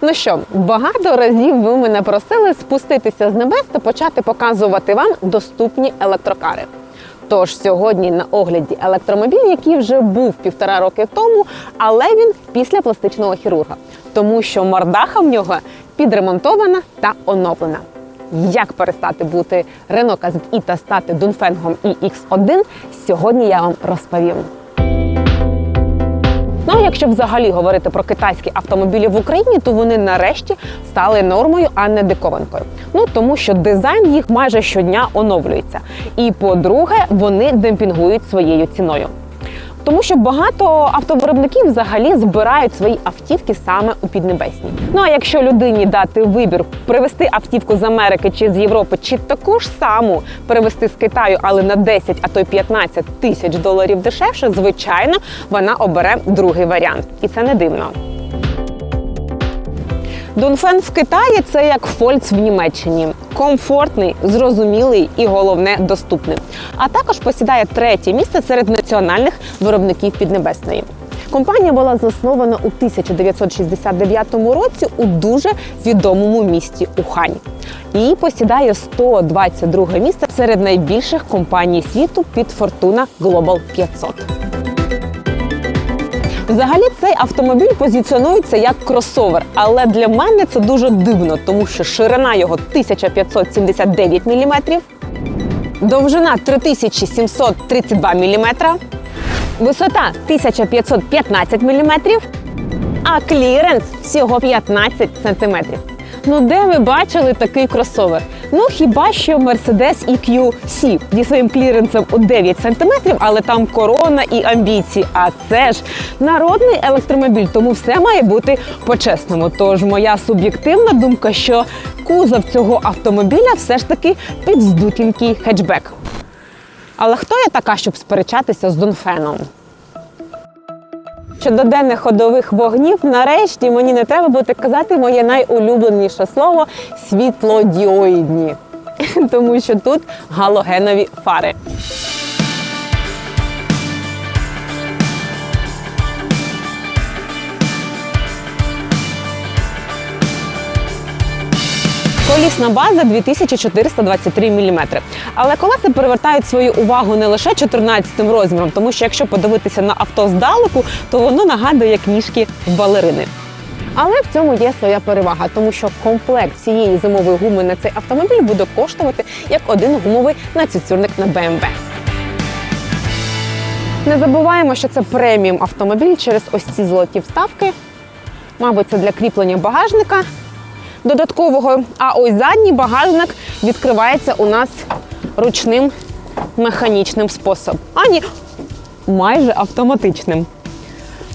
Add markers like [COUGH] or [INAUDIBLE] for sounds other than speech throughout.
Ну що, багато разів ви мене просили спуститися з небес та почати показувати вам доступні електрокари. Тож сьогодні на огляді електромобіль, який вже був півтора роки тому, але він після пластичного хірурга, тому що мордаха в нього підремонтована та оновлена. Як перестати бути Renault Kazoo та стати Дунфенгом iX1, сьогодні я вам розповім. Ну а якщо взагалі говорити про китайські автомобілі в Україні, то вони нарешті стали нормою, а не диковинкою. Ну тому що дизайн їх майже щодня оновлюється. І по-друге, вони демпінгують своєю ціною. Тому що багато автовиробників взагалі збирають свої автівки саме у Піднебесній. Ну а якщо людині дати вибір привезти автівку з Америки чи з Європи, чи таку ж саму привезти з Китаю, але на 10, а то й 15 тисяч доларів дешевше, звичайно, вона обере другий варіант, і це не дивно. Дунфен в Китаї це як Фольц в Німеччині. Комфортний, зрозумілий і головне доступний. А також посідає третє місце серед національних виробників Піднебесної. Компанія була заснована у 1969 році у дуже відомому місті Ухань і посідає 122 місце серед найбільших компаній світу під Fortuna Global 500. Взагалі цей автомобіль позиціонується як кросовер, але для мене це дуже дивно, тому що ширина його 1579 мм, довжина 3732 мм, висота 1515 мм, а кліренс всього 15 см. Ну де ви бачили такий кросовер? Ну хіба що Mercedes EQC зі своїм кліренсом у 9 см, але там корона і амбіції. А це ж народний електромобіль, тому все має бути по-чесному. Тож моя суб'єктивна думка, що кузов цього автомобіля все ж таки підздутенький хетчбек. Але хто я така, щоб сперечатися з Донфеном? Щодо денних ходових вогнів, нарешті мені не треба буде казати моє найулюбленіше слово світлодіоїдні, [LAUGHS] тому що тут галогенові фари. Колісна база 2423 мм. Але колеса привертають свою увагу не лише 14 розміром, тому що якщо подивитися на авто здалеку, то воно нагадує як ніжки балерини. Але в цьому є своя перевага, тому що комплект цієї зимової гуми на цей автомобіль буде коштувати як один гумовий нацюцюрник на BMW. Не забуваємо, що це преміум автомобіль через ось ці золоті вставки. Мабуть, це для кріплення багажника додаткового. А ось задній багажник відкривається у нас ручним механічним способом. А ні, майже автоматичним.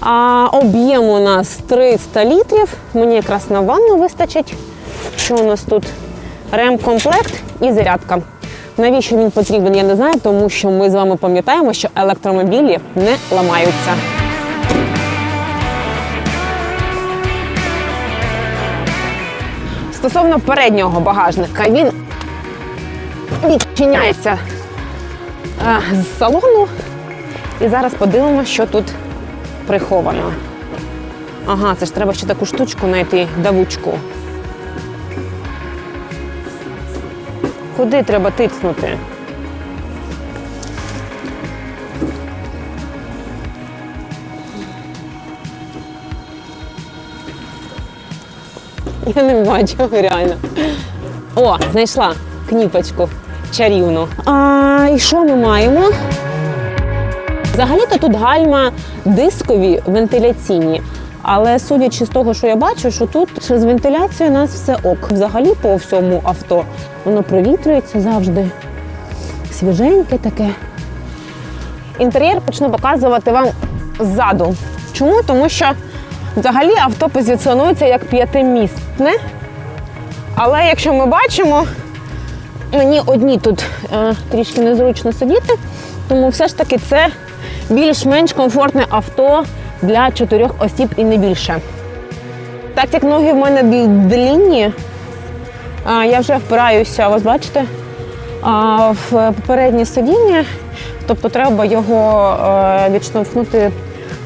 А об'єм у нас 300 літрів. Мені якраз на ванну вистачить. Що у нас тут? Ремкомплект і зарядка. Навіщо він потрібен, я не знаю, тому що ми з вами пам'ятаємо, що електромобілі не ламаються. Стосовно переднього багажника, він відчиняється е, з салону. І зараз подивимося, що тут приховано. Ага, це ж треба ще таку штучку знайти, давучку. Куди треба тицнути? Я не бачу реально. О, знайшла кніпочку чарівну. А і що ми маємо? Взагалі-то тут гальма дискові вентиляційні. Але судячи з того, що я бачу, що тут ще з вентиляцією у нас все ок. Взагалі по всьому авто воно провітрюється завжди. Свіженьке таке. Інтер'єр почну показувати вам ззаду. Чому? Тому що взагалі авто позиціонується як п'ятимісне. Але якщо ми бачимо, мені одні тут е, трішки незручно сидіти, тому все ж таки це більш-менш комфортне авто для чотирьох осіб і не більше. Так як ноги в мене длі- длінні, а, я вже впираюся, ось бачите, а, в переднє сидіння, тобто треба його е, відштовхнути,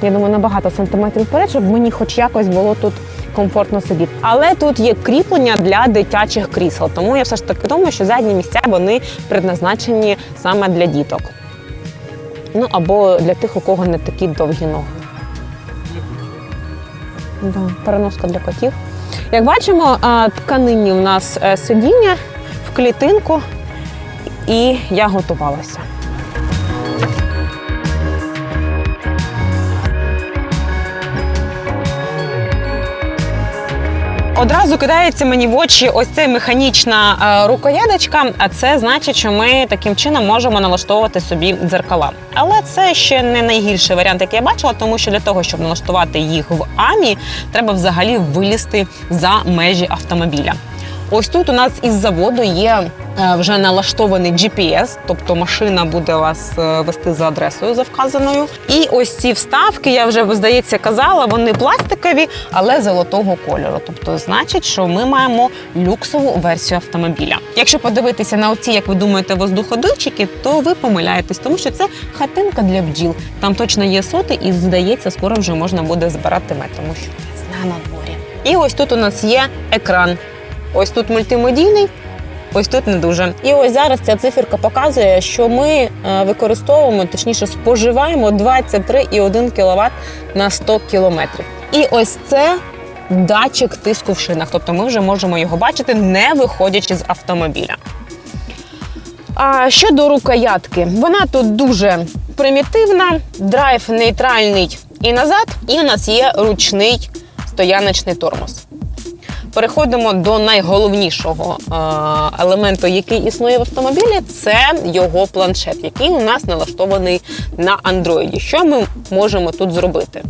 я думаю, на багато сантиметрів вперед, щоб мені хоч якось було тут комфортно сидіти. Але тут є кріплення для дитячих крісел, тому я все ж таки думаю, що задні місця вони предназначені саме для діток. Ну або для тих, у кого не такі довгі ноги. Да, переноска для котів. Як бачимо, тканині у нас е, сидіння в клітинку, і я готувалася. Одразу кидається мені в очі ось ця механічна е, рукоядочка, а це значить, що ми таким чином можемо налаштовувати собі дзеркала. Але це ще не найгірший варіант, який я бачила, тому що для того, щоб налаштувати їх в АМІ, треба взагалі вилізти за межі автомобіля. Ось тут у нас із заводу є е, вже налаштований GPS, тобто машина буде вас е, вести за адресою за вказаною. І ось ці вставки, я вже здається казала, вони пластикові, але золотого кольору. Тобто, значить, що ми маємо люксову версію автомобіля. Якщо подивитися на оці, як ви думаєте, воздуходувчики, то ви помиляєтесь, тому що це хатинка для бджіл. Там точно є соти, і здається, скоро вже можна буде збирати мед, тому що весна на дворі. І ось тут у нас є екран. Ось тут мультимедійний, ось тут не дуже. І ось зараз ця циферка показує, що ми е, використовуємо, точніше, споживаємо 23,1 кВт на 100 км. І ось це датчик тиску в шинах. Тобто ми вже можемо його бачити, не виходячи з автомобіля. А щодо рукоятки, вона тут дуже примітивна, драйв нейтральний і назад, і у нас є ручний стояночний тормоз. Переходимо до найголовнішого е, елементу, який існує в автомобілі, це його планшет, який у нас налаштований на Android. Що ми можемо тут зробити?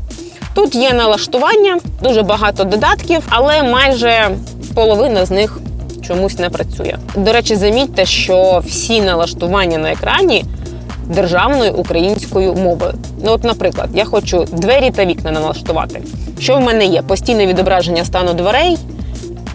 Тут є налаштування, дуже багато додатків, але майже половина з них чомусь не працює. До речі, замітьте, що всі налаштування на екрані державною українською мовою. Ну, от, наприклад, я хочу двері та вікна налаштувати. Що в мене є? Постійне відображення стану дверей.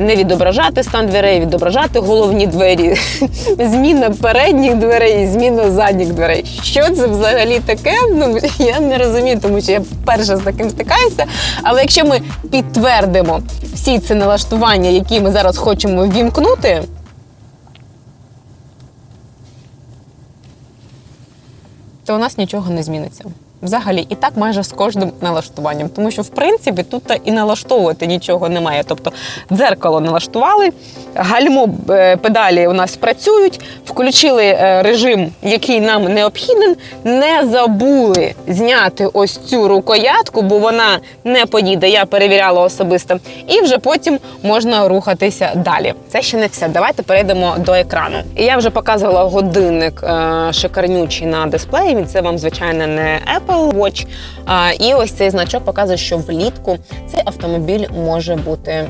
Не відображати стан дверей, відображати головні двері, [LAUGHS] зміна передніх дверей, зміна задніх дверей. Що це взагалі таке? Ну я не розумію, тому що я перше з таким стикаюся. Але якщо ми підтвердимо всі ці налаштування, які ми зараз хочемо ввімкнути, то у нас нічого не зміниться. Взагалі, і так майже з кожним налаштуванням, тому що в принципі тут і налаштовувати нічого немає. Тобто дзеркало налаштували, гальмо е, педалі у нас працюють, включили е, режим, який нам необхіден. Не забули зняти ось цю рукоятку, бо вона не поїде. Я перевіряла особисто, і вже потім можна рухатися далі. Це ще не все. Давайте перейдемо до екрану. Я вже показувала годинник е, шикарнючий на дисплеї. Це вам звичайно не Apple. Apple Watch. А, І ось цей значок показує, що влітку цей автомобіль може бути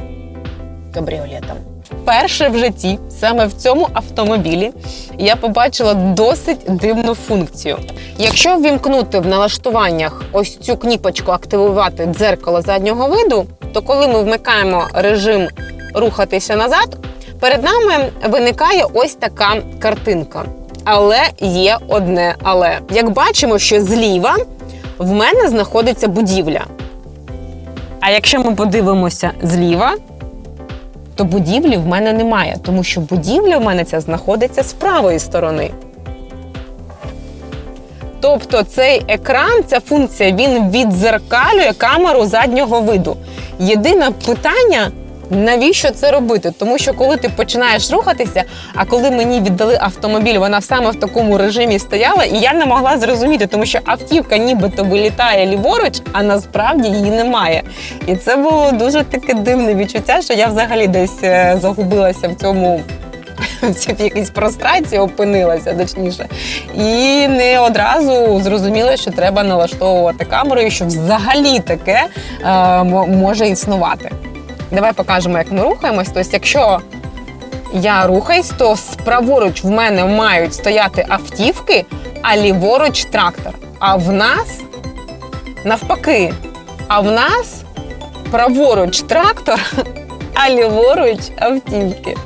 кабріолетом. Перше в житті, саме в цьому автомобілі, я побачила досить дивну функцію. Якщо ввімкнути в налаштуваннях ось цю кніпочку активувати дзеркало заднього виду, то коли ми вмикаємо режим рухатися назад, перед нами виникає ось така картинка. Але є одне але. Як бачимо, що зліва в мене знаходиться будівля. А якщо ми подивимося зліва, то будівлі в мене немає, тому що будівля в мене ця знаходиться з правої сторони. Тобто цей екран, ця функція, він відзеркалює камеру заднього виду. Єдине питання, Навіщо це робити? Тому що коли ти починаєш рухатися, а коли мені віддали автомобіль, вона саме в такому режимі стояла, і я не могла зрозуміти, тому що автівка нібито вилітає ліворуч, а насправді її немає. І це було дуже таке дивне відчуття, що я взагалі десь е, загубилася в цьому. [LAUGHS] В якійсь прострації опинилася, точніше, і не одразу зрозуміла, що треба налаштовувати камеру, і що взагалі таке е, може існувати. Давай покажемо, як ми рухаємось. Тобто, якщо я рухаюсь, то праворуч в мене мають стояти автівки, а ліворуч трактор. А в нас навпаки. А в нас праворуч трактор, [LAUGHS] а ліворуч автівки.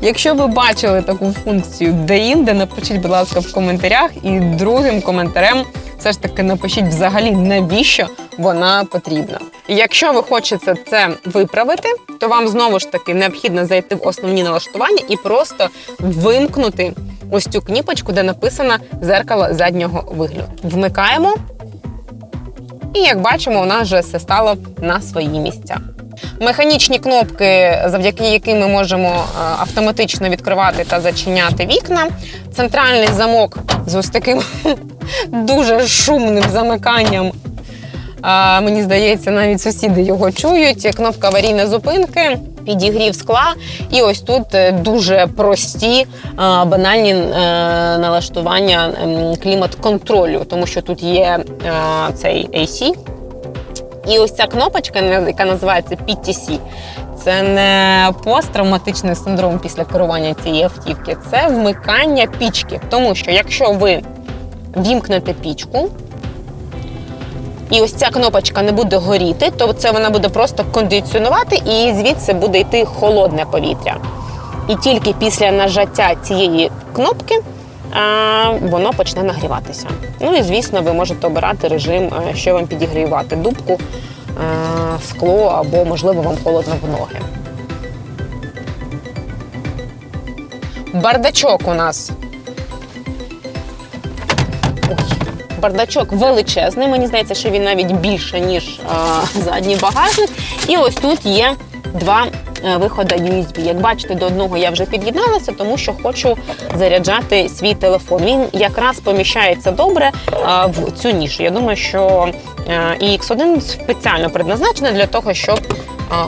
Якщо ви бачили таку функцію де-інде, напишіть, будь ласка, в коментарях. І другим коментарем все ж таки напишіть взагалі, навіщо вона потрібна. Якщо ви хочете це виправити, то вам знову ж таки необхідно зайти в основні налаштування і просто вимкнути ось цю кніпочку, де написано зеркало заднього вигляду. Вмикаємо. І як бачимо, нас вже все стало на свої місця. Механічні кнопки, завдяки яким ми можемо е, автоматично відкривати та зачиняти вікна. Центральний замок з ось таким [LAUGHS] дуже шумним замиканням. Мені здається, навіть сусіди його чують. Кнопка аварійної зупинки, підігрів скла. І ось тут е, дуже прості, банальні е, налаштування ем, клімат-контролю, тому що тут є цей AC. І ось ця кнопочка, яка називається PTC, це не посттравматичний синдром після керування цієї автівки, це вмикання пічки. Тому що якщо ви вімкнете пічку, і ось ця кнопочка не буде горіти, то це вона буде просто кондиціонувати, і звідси буде йти холодне повітря. І тільки після нажаття цієї кнопки воно почне нагріватися. Ну і звісно, ви можете обирати режим, е, що вам підігрівати дубку, е, скло або, можливо, вам холодно в ноги. Бардачок у нас. Бардачок величезний. Мені здається, що він навіть більше, ніж а, задній багажник. І ось тут є два е, виходи USB. Як бачите, до одного я вже під'єдналася, тому що хочу заряджати свій телефон. Він якраз поміщається добре в цю нішу. Я думаю, що е, і X1 спеціально предназначений для того, щоб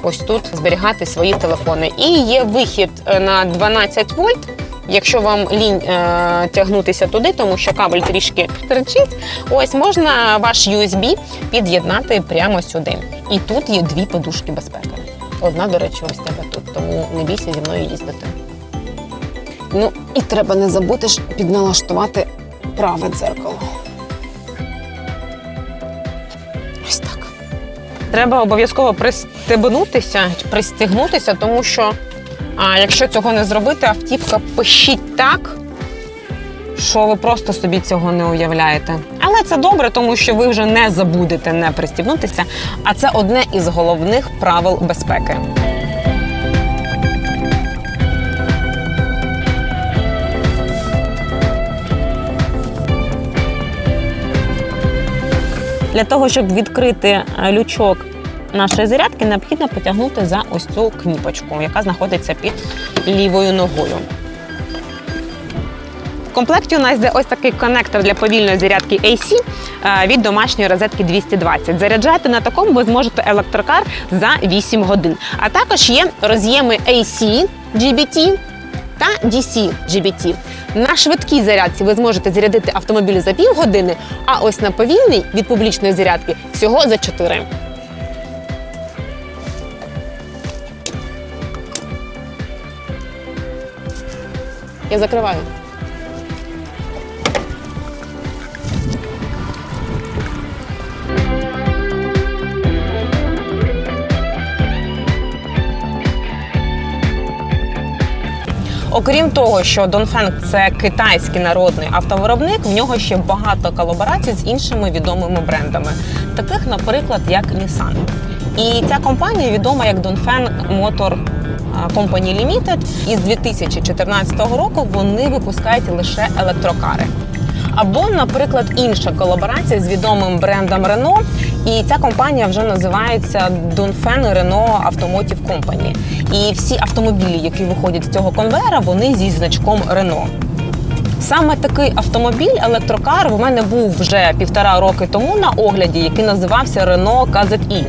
ось тут зберігати свої телефони. І є вихід е, на 12 вольт. Якщо вам лінь е, тягнутися туди, тому що кабель трішки терчить, ось можна ваш USB під'єднати прямо сюди. І тут є дві подушки безпеки. Одна, до речі, ось тебе тут, тому не бійся зі мною їздити. Ну і треба не забути ж підналаштувати праве дзеркало. Ось так. Треба обов'язково пристебнутися, пристегнутися, тому що а якщо цього не зробити, автівка пищить так, що ви просто собі цього не уявляєте. Але це добре, тому що ви вже не забудете не пристібнутися. А це одне із головних правил безпеки. Для того, щоб відкрити е, лючок нашої зарядки, необхідно потягнути за ось цю кніпочку, яка знаходиться під лівою ногою. В комплекті у нас йде ось такий коннектор для повільної зарядки AC е, від домашньої розетки 220. Заряджати на такому ви зможете електрокар за 8 годин. А також є роз'єми AC GBT та DC GBT. На швидкій зарядці ви зможете зарядити автомобіль за півгодини, а ось на повільній від публічної зарядки всього за 4. Я закриваю. Окрім того, що Донфенг це китайський народний автовиробник, в нього ще багато колаборацій з іншими відомими брендами, таких, наприклад, як Nissan. І ця компанія відома як Dongfeng Motor Company Limited. І з 2014 року вони випускають лише електрокари. Або, наприклад, інша колаборація з відомим брендом Renault. І ця компанія вже називається Dongfeng Renault Automotive Company. І всі автомобілі, які виходять з цього конвейера, вони зі значком Renault. Саме такий автомобіль, електрокар, в мене був вже півтора роки тому на огляді, який називався Renault KZI.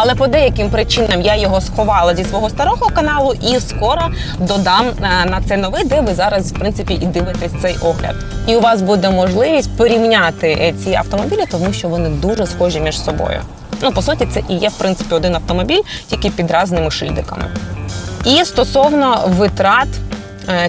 Але по деяким причинам я його сховала зі свого старого каналу і скоро додам е, на цей новий, де ви зараз, в принципі, і дивитесь цей огляд. І у вас буде можливість порівняти е, ці автомобілі, тому що вони дуже схожі між собою. Ну, по суті, це і є в принципі один автомобіль, тільки під разними шильдиками. І стосовно витрат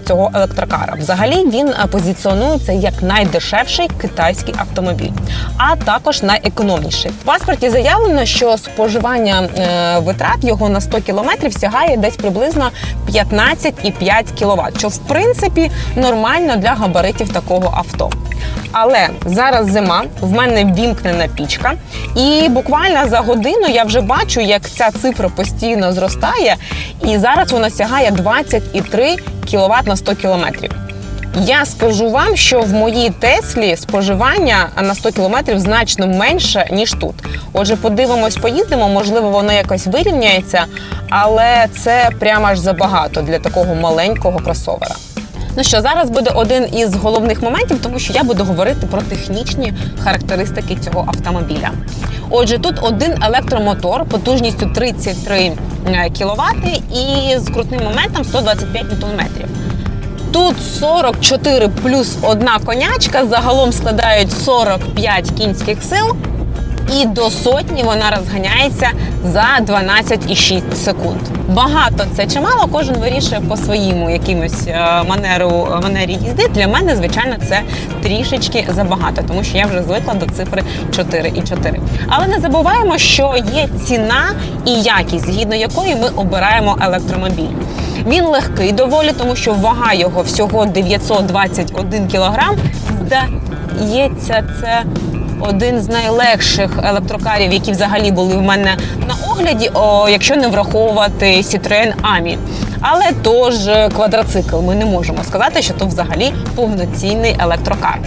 цього електрокара. Взагалі він е, позиціонується як найдешевший китайський автомобіль, а також найекономніший. В паспорті заявлено, що споживання е, витрат його на 100 кілометрів сягає десь приблизно 15,5 кВт, що в принципі нормально для габаритів такого авто. Але зараз зима, в мене вімкнена пічка, і буквально за годину я вже бачу, як ця цифра постійно зростає, і зараз вона сягає 23 кВт на 100 кілометрів. Я скажу вам, що в моїй Теслі споживання на 100 кілометрів значно менше ніж тут. Отже, подивимось, поїздимо. Можливо, воно якось вирівняється, але це прямо аж забагато для такого маленького кросовера. Ну що, зараз буде один із головних моментів, тому що я буду говорити про технічні характеристики цього автомобіля. Отже, тут один електромотор потужністю 33 кВт і з крутним моментом 125 Нм. Тут 44 плюс одна конячка, загалом складають 45 кінських сил. І до сотні вона розганяється за 12,6 секунд. Багато це чи мало, кожен вирішує по своєму якимось е, манеру манері їзди. Для мене, звичайно, це трішечки забагато, тому що я вже звикла до цифри 4,4. Але не забуваємо, що є ціна і якість, згідно якої ми обираємо електромобіль. Він легкий доволі, тому що вага його всього 921 кілограм. Здається, це один з найлегших електрокарів, які взагалі були в мене на огляді, о, якщо не враховувати Citroen Ami. Але тож квадроцикл. Ми не можемо сказати, що то взагалі повноцінний електрокар.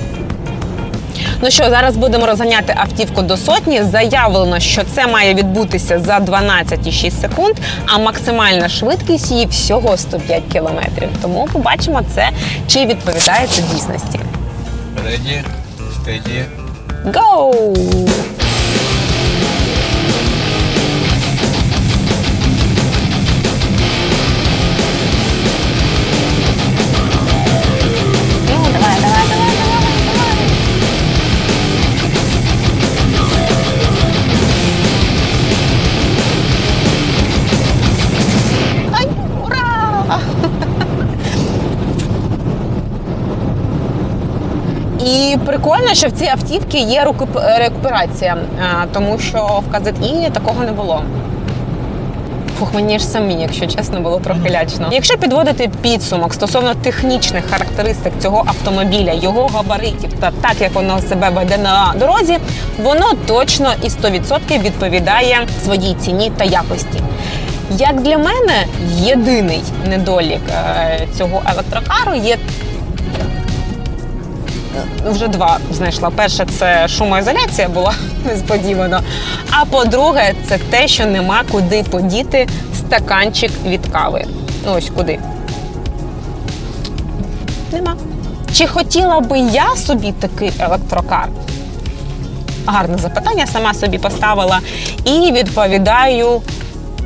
Ну що, зараз будемо розганяти автівку до сотні. Заявлено, що це має відбутися за 12,6 секунд, а максимальна швидкість її всього 105 кілометрів. Тому побачимо це, чи відповідає це дійсності. Ready, steady. Go! Прикольно, що в цій автівці є рекуп- рекуперація, а, тому що в КЗІ такого не було. Фух, мені ж самі, якщо чесно, було трохи лячно. Якщо підводити підсумок стосовно технічних характеристик цього автомобіля, його габаритів та так як воно себе веде на дорозі, воно точно і 100% відповідає своїй ціні та якості. Як для мене, єдиний недолік е, цього електрокару є вже два знайшла. Перше, це шумоізоляція була [LAUGHS] несподівано. А по-друге, це те, що нема куди подіти стаканчик від кави. Ну, ось куди. Нема. Чи хотіла би я собі такий електрокар? Гарне запитання, сама собі поставила. І відповідаю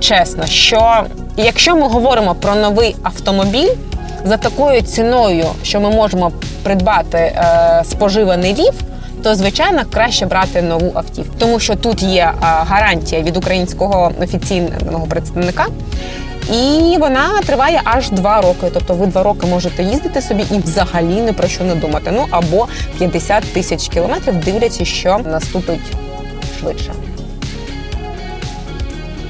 чесно, що якщо ми говоримо про новий автомобіль за такою ціною, що ми можемо придбати е, споживаний вів, то звичайно краще брати нову автівку, тому що тут є е, гарантія від українського офіційного представника. І вона триває аж два роки. Тобто ви два роки можете їздити собі і взагалі ні про що не думати. Ну або 50 тисяч кілометрів, дивлячись, що наступить швидше.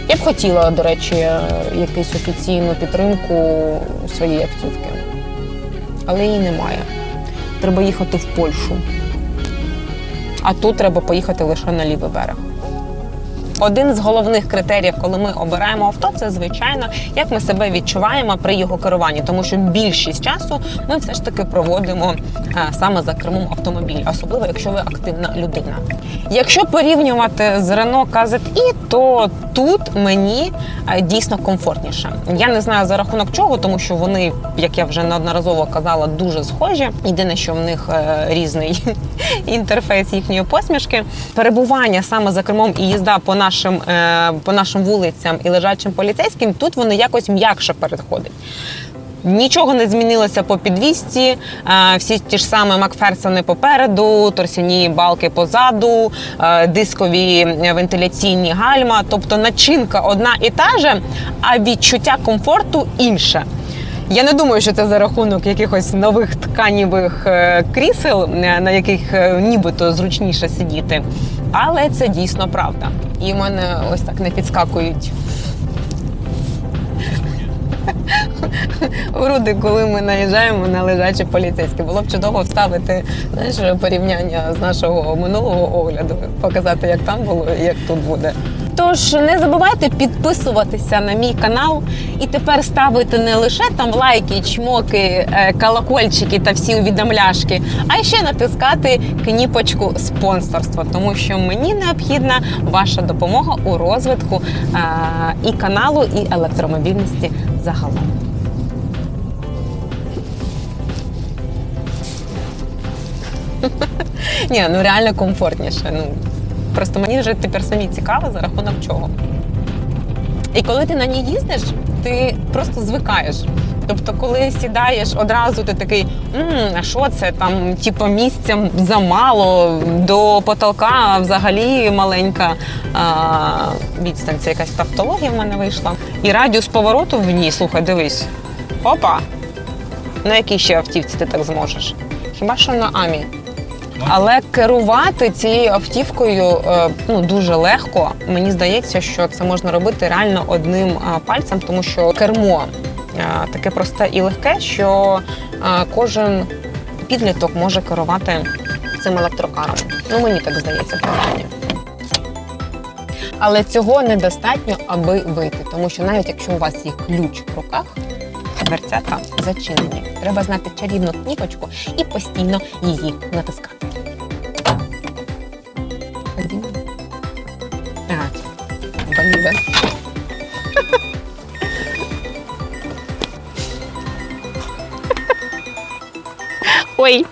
Я б хотіла, до речі, е, якусь офіційну підтримку своєї автівки, але її немає. Треба їхати в Польщу. А тут треба поїхати лише на лівий берег. Один з головних критеріїв, коли ми обираємо авто, це звичайно, як ми себе відчуваємо при його керуванні, тому що більшість часу ми все ж таки проводимо е, саме за кермом автомобіля, особливо якщо ви активна людина. Якщо порівнювати з Renault KZI, то тут мені е, дійсно комфортніше. Я не знаю за рахунок чого, тому що вони, як я вже неодноразово казала, дуже схожі. Єдине, що в них е, різний [LAUGHS] інтерфейс їхньої посмішки. Перебування саме за кермом і їзда по нашим е, по нашим вулицям і лежачим поліцейським, тут вони якось м'якше переходять. Нічого не змінилося по підвісці, е, всі ті ж самі Макферсони попереду, торсяні балки позаду, е, дискові вентиляційні гальма. Тобто начинка одна і та же, а відчуття комфорту інше. Я не думаю, що це за рахунок якихось нових тканівих крісел, на яких нібито зручніше сидіти. Але це дійсно правда. І в мене ось так не підскакують груди, коли ми наїжджаємо на лежачі поліцейські. Було б чудово вставити знаєш, порівняння з нашого минулого огляду, показати, як там було і як тут буде. Тож не забувайте підписуватися на мій канал і тепер ставити не лише там лайки, чмоки, е, колокольчики та всі увідомляшки, а ще натискати кніпочку спонсорства, тому що мені необхідна ваша допомога у розвитку е, і каналу, і електромобільності загалом. [LAUGHS] Ні, ну реально комфортніше. Ну просто мені вже тепер самі цікаво за рахунок чого. І коли ти на ній їздиш, ти просто звикаєш. Тобто, коли сідаєш одразу, ти такий, «М, а що це там, типу, місця замало, до потолка взагалі маленька а, відстань. Це якась тавтологія в мене вийшла. І радіус повороту в ній, слухай, дивись. Опа! На якій ще автівці ти так зможеш? Хіба що на Амі? Але керувати цією автівкою е, ну дуже легко. Мені здається, що це можна робити реально одним е, пальцем, тому що кермо е, таке просте і легке, що кожен підліток може керувати цим електрокаром. Ну мені так здається, принаймні. Але цього недостатньо, аби вийти, тому що навіть якщо у вас є ключ в руках, дверцята зачинені. Треба знати чарівну кніпочку і постійно її натискати. Ой.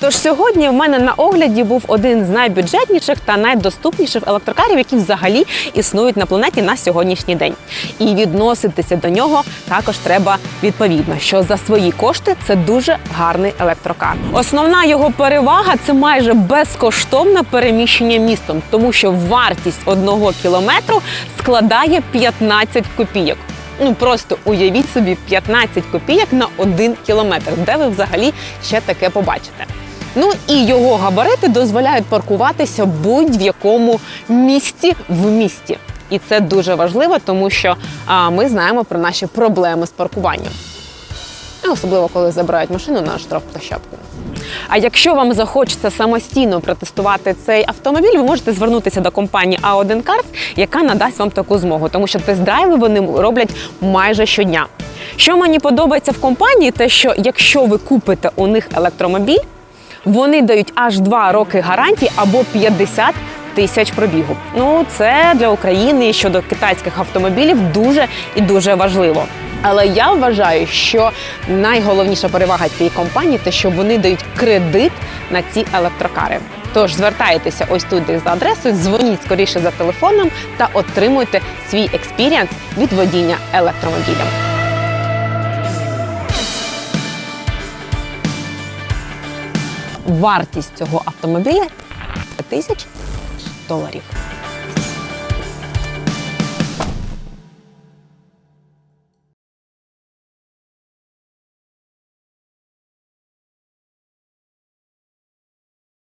Тож сьогодні в мене на огляді був один з найбюджетніших та найдоступніших електрокарів, які взагалі існують на планеті на сьогоднішній день. І відноситися до нього також треба відповідно, що за свої кошти це дуже гарний електрокар. Основна його перевага це майже безкоштовне переміщення містом, тому що вартість одного кілометру складає 15 копійок. Ну просто уявіть собі 15 копійок на один кілометр, де ви взагалі ще таке побачите. Ну і його габарити дозволяють паркуватися будь-в якому місці в місті. І це дуже важливо, тому що а, ми знаємо про наші проблеми з паркуванням. Особливо, коли забирають машину на штрафплощадку. А якщо вам захочеться самостійно протестувати цей автомобіль, ви можете звернутися до компанії A1 Cars, яка надасть вам таку змогу, тому що тест-драйви вони роблять майже щодня. Що мені подобається в компанії, те, що якщо ви купите у них електромобіль, вони дають аж 2 роки гарантії або 50 тисяч пробігу. Ну це для України щодо китайських автомобілів дуже і дуже важливо. Але я вважаю, що найголовніша перевага цієї компанії те, що вони дають кредит на ці електрокари. Тож звертайтеся ось туди за адресою, дзвоніть скоріше за телефоном та отримуйте свій експіріанс від водіння електромобілем. Вартість цього автомобіля тисяч доларів.